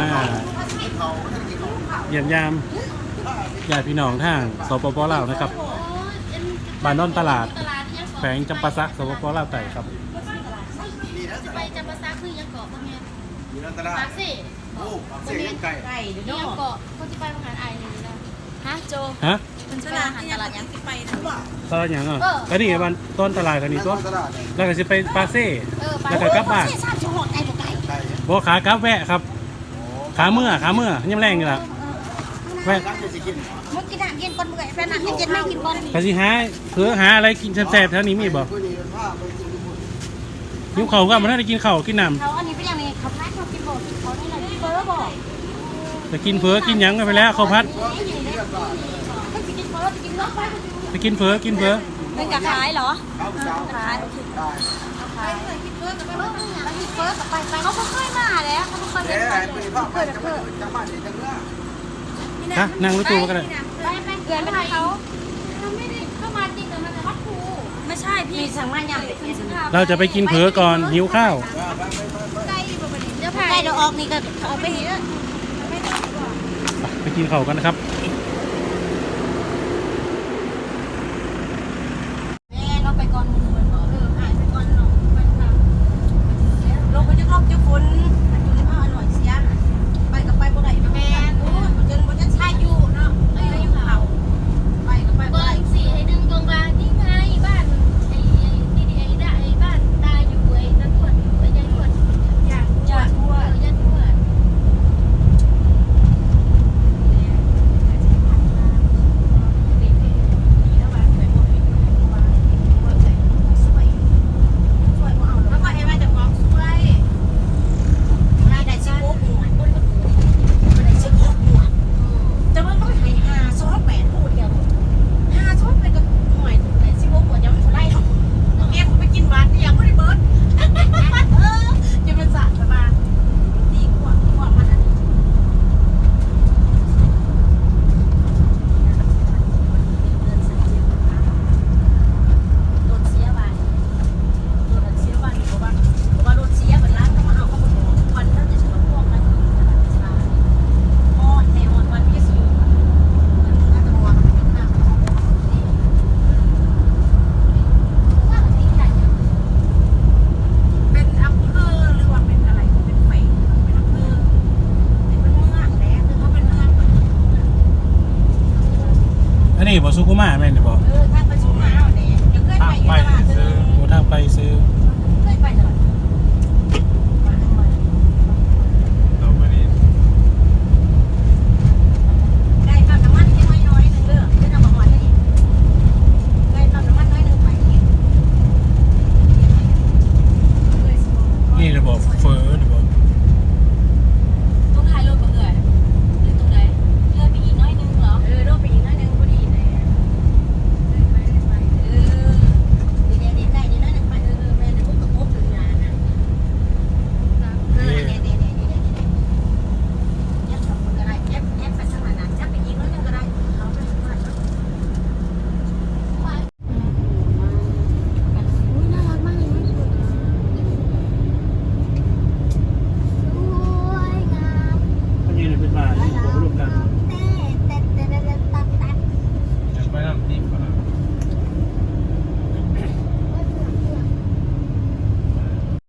มา เยี่ยมยามญาติพี่น้องทางสปปลาวนะครับ บ้านนนตลาด แขวงจำปาสักสปปลาวไต่ครับ ไปจำปาซักคือยังเกาะพ่อแม่อยู่ในตลาปาดกสิโอ้เสียงไก่ไก่เดี๋ยวยัเนาะงเกาะเขาจะไปมหาไอนี่นะฮะโจฮะมันจะไปอาหารตลาดยังไปนะตลาดหยังอะก็นี่ไงบ้านต้นตลาดกันนี่ต้นตลาดเนี่ยแล้วก็จะไปปาเซ่เออไปแล้วก็กลับบ้านใช่ทราบจังหวัดไก่บ่ไก่ไก่บ่ขากลับแวะครับ ขาเมื่อขาเมื่อยังแรงนี่ล่ะแวะร้านจะสิกินมึงกินอาหารเย็นก่อนมึงไก่แฟนอาหารเย็นไม่กินก่อนก็สิหาเพื่อหาอะไรกินแซ่บๆแถวนี้มีบ่ผู้นี้เป็นผ้าเป็นจริงทุกคนหิวข้าวก็บ่ทันได้กินข้าวกินน้ำเขาอันนี้เป็นยังไงเขาพัดเขากินบ่กินเขานี่แหละกินเบอร์บ่จะกินเฟอกินหยังกันไปแล้วข้าวผัดมันสิกินเบอร์กินเนาะไปจะกินเฟอกินเฟอเป็นกะขายเหรอข้าวเช้าขายได้ขายกินเบอร์กับไปเบอร์ไปกินเบอร์กับไปไปเขาบ่เคยมาแล้ว เขาบ่เคยแล้เป็นวไปไอ้เป็นผ้าไปจะมาจะมาเนี่ยจะเนื้อฮะนั่งรถตู้มากันเลยไปไปเกินไปเขาเขาไม่ได้เข้ามาจริงแต่มันวัดครูไม่ใช่พี่สั่งมายำเด็กกินเราจะไปกินเฟอก่อนหิวข้าวไก่บ่บ่เดี๋ยวไก่ไผ่เดี๋ยวออกนี่ก็ออกไปนี่ไปกินข้าวกันนะครับ อันนี้บ่สุกุมาแม่นบเออางนี่ยเดี๋ยวไปซื้อโอ้ทางไปซื้อไปตลาดนี้ใมันไม่น้อยหนึ่งเด้อเดี๋ยมาหอดให้อีกใกล้ปั๊มน้ำมันน้อยหนึ่งไปอีกเคบอก นี่ระบบ